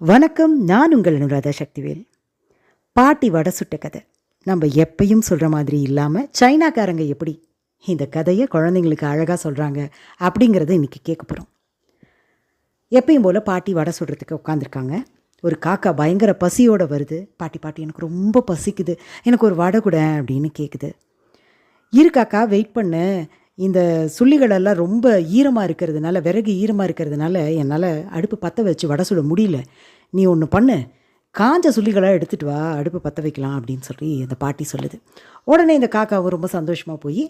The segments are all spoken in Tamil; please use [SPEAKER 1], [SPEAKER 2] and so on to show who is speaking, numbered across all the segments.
[SPEAKER 1] வணக்கம் நான் உங்கள் அனுராதா சக்திவேல். பாட்டி வடை சுட்ட கதை. நம்ம எப்பயும் சொல்கிற மாதிரி இல்லாமல் சைனாக்காரங்க எப்படி இந்த கதையை குழந்தைங்களுக்கு அழகாக சொல்கிறாங்க அப்படிங்கிறத இன்றைக்கி கேட்க போகிறோம் எப்பயும் போல் பாட்டி வடை சுடுறதுக்கு உட்காந்துருக்காங்க ஒரு காக்கா பயங்கர பசியோடு வருது. பாட்டி பாட்டி எனக்கு ரொம்ப பசிக்குது. எனக்கு ஒரு வடை கூட அப்படின்னு கேட்குது இரு காக்கா வெயிட் பண்ணு. இந்த சுள்ளிகளெல்லாம் ரொம்ப ஈரமாக இருக்கிறதுனால விறகு ஈரமாக இருக்கிறதுனால என்னால் அடுப்பு பற்ற வச்சு வடை சுட முடியல. நீ ஒன்று பண்ணு. காஞ்ச சுள்ளிகளாக எடுத்துகிட்டு வா அடுப்பு பற்ற வைக்கலாம் அப்படின்னு சொல்லி அந்த பாட்டி சொல்லுது. உடனே இந்த காக்காவும் ரொம்ப சந்தோஷமாக போய்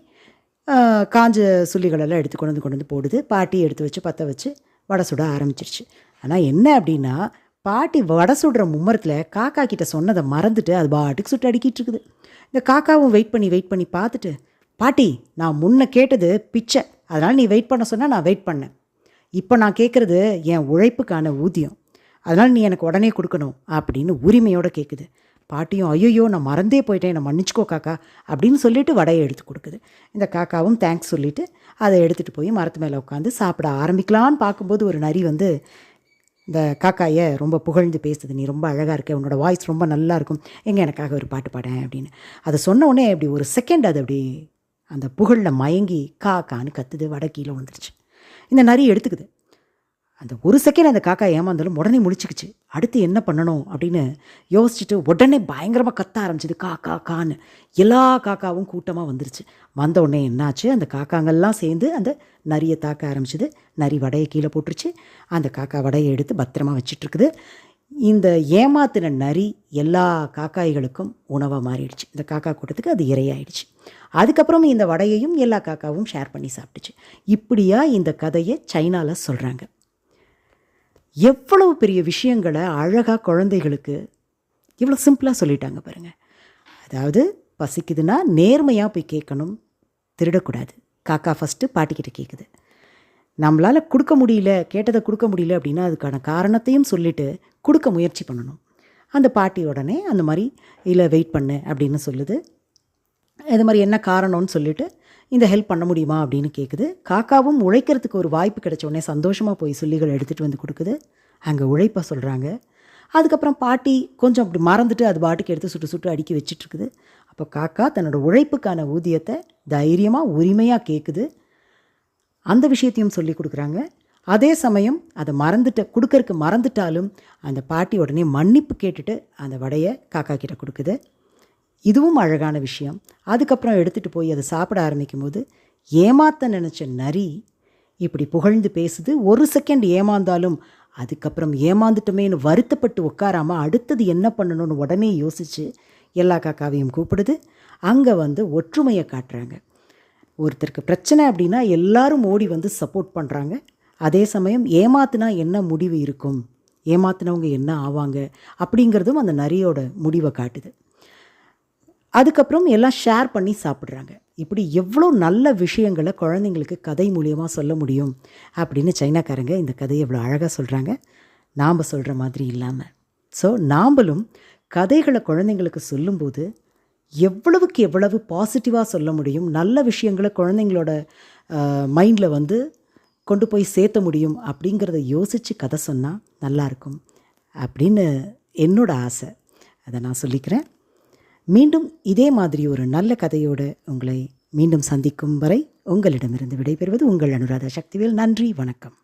[SPEAKER 1] காஞ்ச சுள்ளிகளெல்லாம் எடுத்து கொண்டு வந்து கொண்டு வந்து போடுது. பாட்டி எடுத்து வச்சு பற்ற வச்சு வடை சுட ஆரம்பிச்சிருச்சு. ஆனால் என்ன அப்படின்னா பாட்டி வடை சுடுற மும்மரத்தில் காக்கா கிட்ட சொன்னதை மறந்துட்டு அது பாட்டுக்கு சுட்டு அடிக்கிட்டு இருக்குது. இந்த காக்காவும் வெயிட் பண்ணி வெயிட் பண்ணி பார்த்துட்டு பாட்டி நான் முன்ன கேட்டது பிச்சை. அதனால் நீ வெயிட் பண்ண சொன்னால் நான் வெயிட் பண்ணேன். இப்போ நான் கேட்குறது என் உழைப்புக்கான ஊதியம். அதனால் நீ எனக்கு உடனே கொடுக்கணும் அப்படின்னு உரிமையோடு கேட்குது பாட்டியும் ஐயோ நான் மறந்தே போயிட்டேன். என்னை மன்னிச்சிக்கோ காக்கா. அப்படின்னு சொல்லிட்டு வடையை எடுத்து கொடுக்குது. இந்த காக்காவும் தேங்க்ஸ் சொல்லிவிட்டு அதை எடுத்துகிட்டு போய் மரத்து மேலே உட்காந்து சாப்பிட ஆரம்பிக்கலான்னு பார்க்கும்போது ஒரு நரி வந்து இந்த காக்காயை ரொம்ப புகழ்ந்து பேசுது. நீ ரொம்ப அழகாக இருக்க. உன்னோட வாய்ஸ் ரொம்ப நல்லா இருக்கும். எங்கே எனக்காக ஒரு பாட்டு பாடேன் அப்படின்னு. அதை சொன்ன உடனே அப்படி ஒரு செகண்ட் அது அப்படி அந்த புகழில் மயங்கி கா கான்னு கத்துது வடை கீழே வந்துருச்சு இந்த நரி எடுத்துக்குது. அந்த ஒரு செகண்ட் அந்த காக்கா ஏமாந்தாலும் உடனே முடிச்சுக்குச்சு அடுத்து என்ன பண்ணணும் அப்படின்னு யோசிச்சுட்டு உடனே பயங்கரமாக கத்த ஆரம்பிச்சிது கா கா கான்னு. எல்லா காக்காவும் கூட்டமாக வந்துருச்சு. வந்த உடனே என்னாச்சு? அந்த காக்காங்கள்லாம் சேர்ந்து அந்த நரியை தாக்க ஆரம்பிச்சிது. நரி வடையை கீழே போட்டுருச்சு. அந்த காக்கா வடையை எடுத்து பத்திரமா வச்சிட்ருக்குது இந்த ஏமாத்தின நரி எல்லா காக்காய்களுக்கும் உணவாக மாறிடுச்சு. இந்த காக்கா கூட்டத்துக்கு அது இரையாயிடுச்சு. அதுக்கப்புறம் இந்த வடையையும் எல்லா காக்காவும் ஷேர் பண்ணி சாப்பிட்டுச்சு. இப்படியா இந்த கதையை சைனாவில் சொல்கிறாங்க எவ்வளவு பெரிய விஷயங்களை அழகாக குழந்தைகளுக்கு இவ்வளோ சிம்பிளாக சொல்லிட்டாங்க பாருங்கள் அதாவது பசிக்குதுன்னா நேர்மையாக போய் கேட்கணும் திருடக்கூடாது. காக்கா ஃபஸ்ட்டு பாட்டிக்கிட்ட கேட்குது நம்மளால் கொடுக்க முடியல கேட்டதை கொடுக்க முடியல அப்படின்னா அதுக்கான காரணத்தையும் சொல்லிவிட்டு கொடுக்க முயற்சி பண்ணணும். அந்த பாட்டி உடனே அந்த மாதிரி இல்லை வெயிட் பண்ணு அப்படின்னு சொல்லுது. இது மாதிரி என்ன காரணம்னு சொல்லிவிட்டு இந்த ஹெல்ப் பண்ண முடியுமா? அப்படின்னு கேட்குது காக்காவும் உழைக்கிறதுக்கு ஒரு வாய்ப்பு கிடைச்ச உடனே சந்தோஷமாக போய் சொல்லிகள் எடுத்துகிட்டு வந்து கொடுக்குது. அங்கே உழைப்பாக சொல்கிறாங்க அதுக்கப்புறம் பாட்டி கொஞ்சம் அப்படி மறந்துட்டு அது பாட்டுக்கு எடுத்து சுட்டு சுட்டு அடுக்கி வச்சிட்ருக்குது அப்போ காக்கா தன்னோட உழைப்புக்கான ஊதியத்தை தைரியமாக உரிமையாக கேட்குது அந்த விஷயத்தையும் சொல்லி கொடுக்குறாங்க. அதே சமயம் அதை மறந்துட்ட கொடுக்கறக்கு மறந்துட்டாலும் அந்த பாட்டி உடனே மன்னிப்பு கேட்டுட்டு அந்த வடையை காக்கா கிட்ட கொடுக்குது. இதுவும் அழகான விஷயம். அதுக்கப்புறம் எடுத்துகிட்டு போய் அதை சாப்பிட ஆரம்பிக்கும் போது ஏமாத்த நினச்ச நரி இப்படி புகழ்ந்து பேசுது. ஒரு செகண்ட் ஏமாந்தாலும் அதுக்கப்புறம் ஏமாந்துட்டோமேனு வருத்தப்பட்டு உட்காராமல் அடுத்தது என்ன பண்ணணும்னு உடனே யோசித்து எல்லா காக்காவையும் கூப்பிடுது. அங்கே வந்து ஒற்றுமையை காட்டுறாங்க. ஒருத்தருக்கு பிரச்சனை அப்படின்னா எல்லாரும் ஓடி வந்து சப்போர்ட் பண்ணுறாங்க அதே சமயம் ஏமாத்தினா என்ன முடிவு இருக்கும்? ஏமாத்தினவங்க என்ன ஆவாங்க? அப்படிங்கிறதும் அந்த நரியோட முடிவை காட்டுது. அதுக்கப்புறம் எல்லாம் ஷேர் பண்ணி சாப்பிட்றாங்க. இப்படி எவ்வளோ நல்ல விஷயங்களை குழந்தைங்களுக்கு கதை மூலியமாக சொல்ல முடியும் அப்படின்னு சைனாக்காரங்க இந்த கதையை எவ்வளோ அழகாக சொல்கிறாங்க நாம் சொல்கிற மாதிரி இல்லாமல் ஸோ நாம்பளும் கதைகளை குழந்தைங்களுக்கு சொல்லும்போது எவ்வளவுக்கு எவ்வளவு பாசிட்டிவாக சொல்ல முடியும்? நல்ல விஷயங்களை குழந்தைங்களோட மைண்டில் வந்து கொண்டு போய் சேர்த்த முடியும் அப்படிங்கிறத யோசித்து கதை சொன்னால் நல்லாயிருக்கும் அப்படின்னு என்னோட ஆசை. அதை நான் சொல்லிக்கிறேன். மீண்டும் இதே மாதிரி ஒரு நல்ல கதையோடு உங்களை மீண்டும் சந்திக்கும் வரை உங்களிடமிருந்து விடைபெறுவது உங்கள் அனுராதா சக்திவேல். நன்றி வணக்கம்.